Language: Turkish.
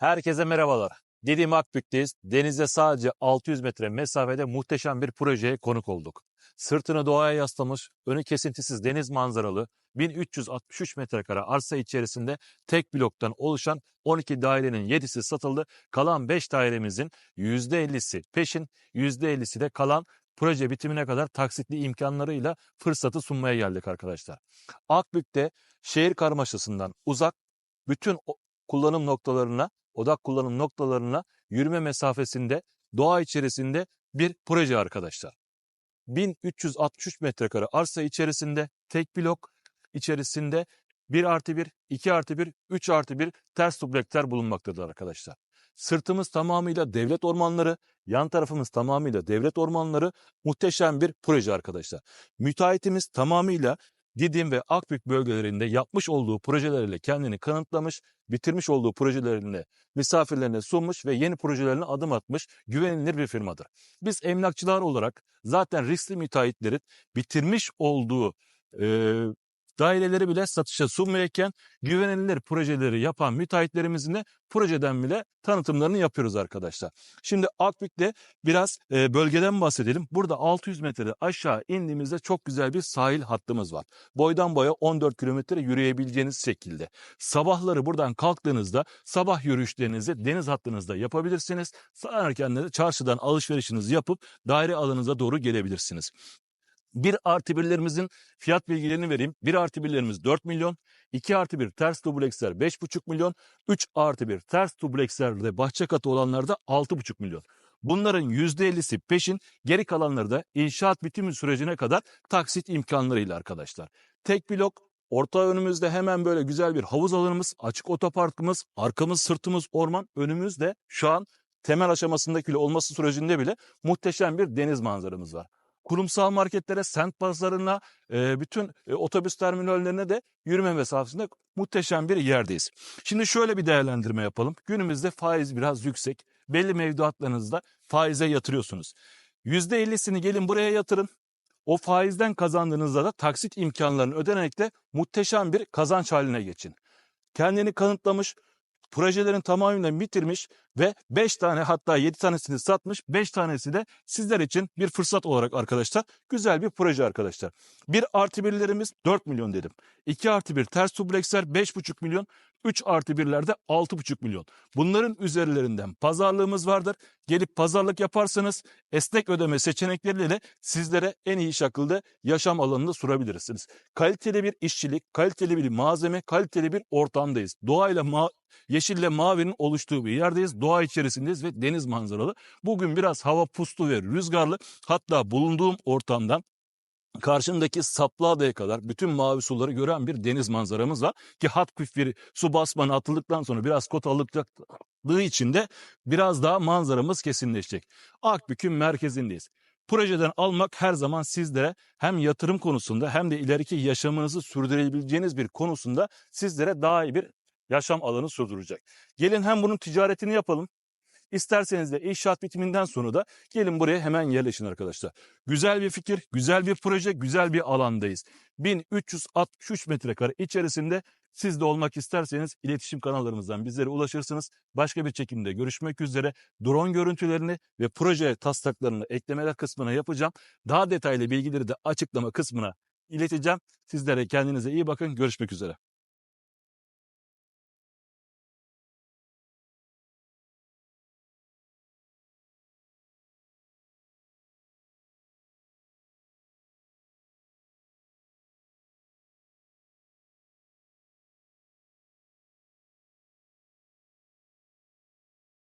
Herkese merhabalar. Didim Akbük'teyiz. Denize sadece 600 metre mesafede muhteşem bir projeye konuk olduk. Sırtını doğaya yaslamış, önü kesintisiz deniz manzaralı 1363 metrekare arsa içerisinde tek bloktan oluşan 12 dairenin 7'si satıldı. Kalan 5 dairemizin %50'si peşin, %50'si de kalan proje bitimine kadar taksitli imkanlarıyla fırsatı sunmaya geldik arkadaşlar. Akbük'te şehir karmaşasından uzak bütün kullanım noktalarına, odak kullanım noktalarına yürüme mesafesinde doğa içerisinde bir proje arkadaşlar. 1363 metrekare arsa içerisinde tek blok içerisinde 1 artı 1, 2 artı 1, 3 artı 1 ters dublekler bulunmaktadır arkadaşlar. Sırtımız tamamıyla devlet ormanları, yan tarafımız tamamıyla devlet ormanları muhteşem bir proje arkadaşlar. Müteahhitimiz tamamıyla Didim ve Akbük bölgelerinde yapmış olduğu projeleriyle kendini kanıtlamış, bitirmiş olduğu projelerinde misafirlerine sunmuş ve yeni projelerine adım atmış güvenilir bir firmadır. Biz emlakçılar olarak zaten riskli müteahhitlerin bitirmiş olduğu e, daireleri bile satışa sunmayarken güvenilir projeleri yapan müteahhitlerimizin de projeden bile tanıtımlarını yapıyoruz arkadaşlar. Şimdi Akbük'te biraz e, bölgeden bahsedelim. Burada 600 metre aşağı indiğimizde çok güzel bir sahil hattımız var. Boydan boya 14 kilometre yürüyebileceğiniz şekilde. Sabahları buradan kalktığınızda sabah yürüyüşlerinizi deniz hattınızda yapabilirsiniz. Sabah erkenden de çarşıdan alışverişinizi yapıp daire alanınıza doğru gelebilirsiniz. Bir artı birlerimizin fiyat bilgilerini vereyim. Bir artı birlerimiz 4 milyon. 2 artı 1 ters dubleksler 5,5 milyon. 3 artı 1 ters dublekslerde bahçe katı olanlarda 6,5 milyon. Bunların %50'si peşin, geri kalanları da inşaat bitimi sürecine kadar taksit imkanlarıyla arkadaşlar. Tek blok, orta önümüzde hemen böyle güzel bir havuz alanımız, açık otoparkımız, arkamız sırtımız orman, önümüzde şu an temel aşamasındaki olması sürecinde bile muhteşem bir deniz manzaramız var. Kurumsal marketlere, sent pazarına, e, bütün otobüs terminallerine de yürüme mesafesinde muhteşem bir yerdeyiz. Şimdi şöyle bir değerlendirme yapalım. Günümüzde faiz biraz yüksek. Belli mevduatlarınızda faize yatırıyorsunuz. %50'sini gelin buraya yatırın. O faizden kazandığınızda da taksit imkanlarını ödenerek de muhteşem bir kazanç haline geçin. Kendini kanıtlamış, projelerin tamamıyla bitirmiş ve 5 tane hatta 7 tanesini satmış, 5 tanesi de sizler için bir fırsat olarak arkadaşlar. Güzel bir proje arkadaşlar. 1 artı 1'lerimiz 4 milyon dedim. 2 artı 1 ters dubleksler 5,5 milyon. 3 artı 1'lerde 6,5 milyon. Bunların üzerlerinden pazarlığımız vardır. Gelip pazarlık yaparsanız esnek ödeme seçenekleriyle sizlere en iyi şekilde yaşam alanını sunabilirsiniz. Kaliteli bir işçilik, kaliteli bir malzeme, kaliteli bir ortamdayız. Doğayla ma yeşille mavinin oluştuğu bir yerdeyiz. Doğa içerisindeyiz ve deniz manzaralı. Bugün biraz hava puslu ve rüzgarlı. Hatta bulunduğum ortamdan karşımdaki Saplıada'ya kadar bütün mavi suları gören bir deniz manzaramız var. Ki hat küfleri su basmanı atıldıktan sonra biraz kot alındığı için de biraz daha manzaramız kesinleşecek. Akbük'ün merkezindeyiz. Projeden almak her zaman sizlere hem yatırım konusunda hem de ileriki yaşamınızı sürdürebileceğiniz bir konusunda sizlere daha iyi bir yaşam alanı sürdürecek. Gelin hem bunun ticaretini yapalım. İsterseniz de inşaat bitiminden sonra da gelin buraya hemen yerleşin arkadaşlar. Güzel bir fikir, güzel bir proje, güzel bir alandayız. 1363 metrekare içerisinde siz de olmak isterseniz iletişim kanallarımızdan bizlere ulaşırsınız. Başka bir çekimde görüşmek üzere. Drone görüntülerini ve proje taslaklarını eklemeler kısmına yapacağım. Daha detaylı bilgileri de açıklama kısmına ileteceğim. Sizlere kendinize iyi bakın. Görüşmek üzere.